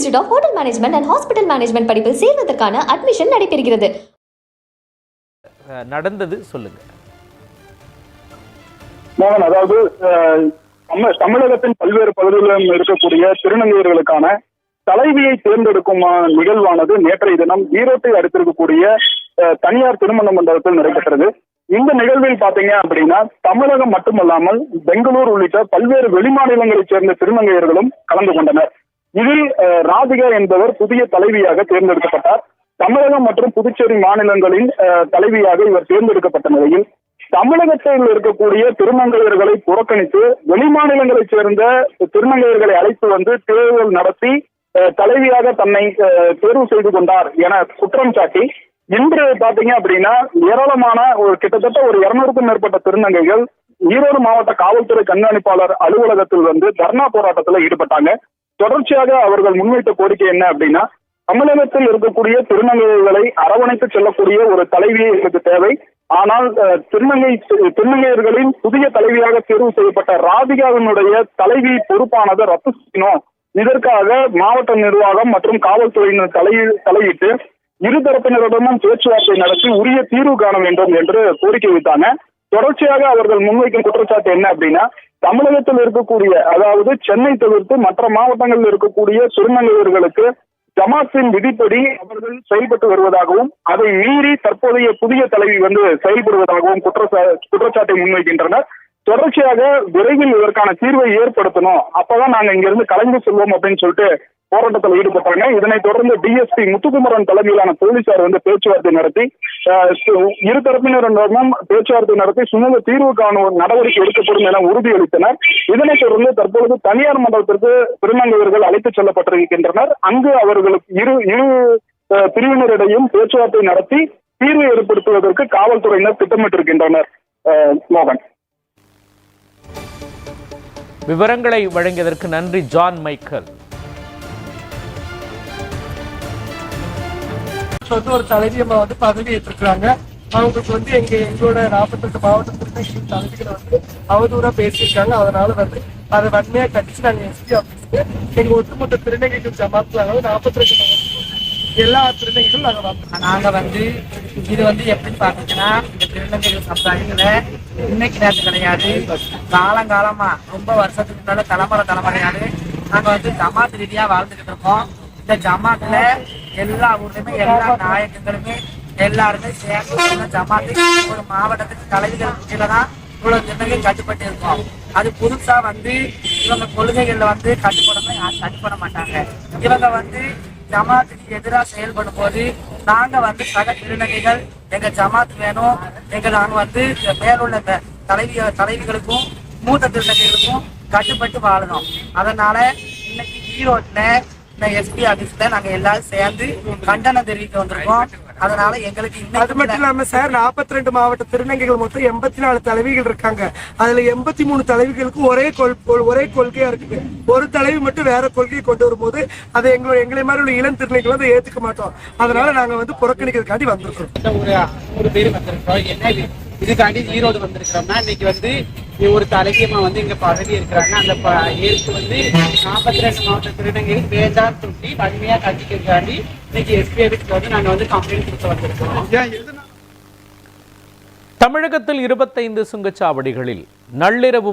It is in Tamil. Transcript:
Institute of hotel management and hospital management படிப்பில் சேர்வதற்கான அட்மிஷன் நடைபெறுகிறது. நடந்தது சொல்லுங்க. மோகன் அதாவது தமிழகத்தின் பல்வேறு பகுதிகளிலும் இருக்கக்கூடிய திருநங்கையர்களுக்கான தலைவியை தேர்ந்தெடுக்கும் நிகழ்வானது நேற்றைய தினம் ஈரோட்டை அடுத்திருக்கக்கூடிய தனியார் திருமண மண்டபத்தில் நடைபெற்றது. இந்த நிகழ்வில் பாத்தீங்க அப்படின்னா தமிழகம் மட்டுமல்லாமல் பெங்களூர் உள்ளிட்ட பல்வேறு வெளிமாநிலங்களைச் சேர்ந்த திருநங்கையர்களும் கலந்து கொண்டனர். இதில் ராதிகா என்பவர் புதிய தலைவியாக தேர்ந்தெடுக்கப்பட்டார். தமிழகம் மற்றும் புதுச்சேரி மாநிலங்களின் தலைவியாக இவர் தேர்ந்தெடுக்கப்பட்ட நிலையில் தமிழகத்தில் இருக்கக்கூடிய திருமங்கையர்களை புறக்கணித்து வெளிமாநிலங்களைச் சேர்ந்த திருநங்கையர்களை அழைத்து வந்து தேர்தல் நடத்தி அஹ், தலைவியாக தன்னை அஹ், தேர்வு செய்து கொண்டார் என குற்றம் சாட்டி இன்று பாத்தீங்க அப்படின்னா ஏராளமான ஒரு கிட்டத்தட்ட ஒரு இருநூறுக்கும் மேற்பட்ட திருநங்கைகள் ஈரோடு மாவட்ட காவல்துறை கண்காணிப்பாளர் அலுவலகத்தில் வந்து தர்ணா போராட்டத்தில் ஈடுபட்டாங்க. தொடர்ச்சியாக அவர்கள் முன்வைத்த கோரிக்கை என்ன அப்படின்னா தமிழகத்தில் இருக்கக்கூடிய திருநங்கைகளை அரவணைத்து செல்லக்கூடிய ஒரு தலைவியை எங்களுக்கு தேவை. ஆனால் திருநங்கை திருநங்கையர்களின் புதிய தலைவியாக தேர்வு செய்யப்பட்ட ராதிகாவினுடைய தலைவி பொறுப்பானதை ரத்து செய்யணும். இதற்காக மாவட்ட நிர்வாகம் மற்றும் காவல்துறையினர் தலை தலையிட்டு இருதரப்பினரிடமும் பேச்சுவார்த்தை நடத்தி உரிய தீர்வு காண வேண்டும் என்று கோரிக்கை வைத்தாங்க. தொடர்ச்சியாக அவர்கள் முன்வைக்கும் குற்றச்சாட்டு என்ன அப்படின்னா தமிழகத்தில் இருக்கக்கூடிய அதாவது சென்னை தவிர்த்து மற்ற மாவட்டங்களில் இருக்கக்கூடிய திருநங்கையர்களுக்கு ஜமாத்தின் விதிப்படி அவர்கள் செயல்பட்டு வருவதாகவும் அதை மீறி தற்போதைய புதிய தலைவி வந்து செயல்படுவதாகவும் குற்றச்சா குற்றச்சாட்டை முன்வைக்கின்றனர். தொடர்ச்சியாக விரைவில் இதற்கான தீர்வை ஏற்படுத்தணும். அப்பதான் நாங்க இங்கிருந்து கலைந்து செல்வோம் அப்படின்னு சொல்லிட்டு போராட்டத்தில் ஈடுபட்டாங்க. இதனைத் தொடர்ந்து டிஎஸ்பி முத்துக்குமரன் தலைமையிலான போலீசார் வந்து பேச்சுவார்த்தை நடத்தி இரு தரப்பினரிடமும் பேச்சுவார்த்தை நடத்தி சுமூக தீர்வு காணும் நடவடிக்கை எடுக்கப்படும் என உறுதியளித்தனர். இதனைத் தொடர்ந்து தற்பொழுது தனியார் மண்டலத்திற்கு திருநங்கையர்கள் அழைத்துச் செல்லப்பட்டிருக்கின்றனர். அங்கு அவர்களுக்கு இரு இரு பிரிவினரிடையும் பேச்சுவார்த்தை நடத்தி தீர்வு ஏற்படுத்துவதற்கு காவல்துறையினர் திட்டமிட்டிருக்கின்றனர். மோகன். விவரங்களை வழங்கியதற்கு நன்றி ஜான் மைக்கேல். வந்து ஒரு தலைவியம்மா வந்து பதவி ஏற்றிருக்கிறாங்க. அவங்களுக்கு வந்து எங்க எங்களோட நாற்பத்தெட்டு மாவட்ட திருநங்கை தலைவிகளை வந்து அவதூறா பேசியிருக்காங்க. அதனால வந்து அதை வன்மையா கண்டிச்சு நாங்க எஸ்பி ஆபீஸ்க்கு எங்க ஒட்டுமொத்த திருநங்கைகள் ஜமாத்துல நாற்பத்தி ரெண்டு எல்லா திருநங்கைகளும் நாங்க வந்தோம் நாங்க வந்து இது வந்து எப்படி பாத்தீங்கன்னா இந்த திருநங்கைகள் சமுதாயங்கள இன்னைக்கு நேரத்து கிடையாது. காலங்காலமா ரொம்ப வருஷத்துக்கு முன்னால தலைமுறை தலைமுறையாது நாங்க வந்து ஜமாத் ரீதியா வாழ்ந்துகிட்டு இருக்கோம். இந்த ஜமாத்துல எல்லா ஊர்லயுமே எல்லா நாயகங்களுமே எல்லாருமே சேர்ந்து ஜமாத்து ஒரு மாவட்டத்துக்கு தலைவிகள் கீழே தான் இவ்வளவு திருநங்கை கட்டுப்பட்டு இருக்கோம். அது புதுசா வந்து இவங்க கொள்கைகள்ல வந்து கட்டுப்படாம யாரும் கட்டுப்பட மாட்டாங்க. இவங்க வந்து ஜமாத்துக்கு எதிராக செயல்படும் போது நாங்க வந்து சக திருநங்கைகள் எங்க ஜமாத் வேணும் எங்க நாங்க வந்து மேலுள்ள இந்த தலைவி தலைவிகளுக்கும் மூத்த திருநங்கைகளுக்கும் கட்டுப்பட்டு வாழணும். அதனால இன்னைக்கு ஈரோட்ல எஸ்பி ஆபீஸ்ல நாங்க எல்லாரும் சேர்ந்து கண்டனம் தெரிவிக்க வந்திருக்கோம். அதனால எங்களுக்கு அது மட்டும் இல்லாம சார் 42 மாவட்ட திருநங்கைகள் மொத்தம் எண்பத்தி நாலு தலைவிகள் இருக்காங்க. அதுல எண்பத்தி மூணு தலைவிகளுக்கு ஒரே கொள் ஒரே கொள்கையா இருக்குது. ஒரு தலைவி மட்டும் வேற கொள்கையை கொண்டு வரும்போது அதை எங்களோட எங்களை மாதிரி உள்ள இளம் திருநங்கைகள் வந்து ஏத்துக்க மாட்டோம். அதனால நாங்க வந்து புறக்கணிக்கிறதுக்காண்டி வந்திருக்கிறோம் வந்திருக்கிறோம் இதுக்காண்டி ஈரோடு வந்திருக்கிறோம்னா இன்னைக்கு வந்து ஒரு தலைக்கியமா வந்து இங்க பதவி இருக்கிறாங்க. அந்த ஏற்கு வந்து நாற்பத்தி ரெண்டு மாவட்ட திருநங்கைகள் வேண்டாம் சொல்லி வன்மையா கண்டிக்கிறதுக்காண்டி இன்னைக்கு எஸ்பிஐக்கு வந்து நாங்க வந்து கம்ப்ளைண்ட் கொடுத்து வந்திருக்கோம் தமிழகத்தில் இருபத்தைந்து சுங்கச்சாவடிகளில் நள்ளிரவு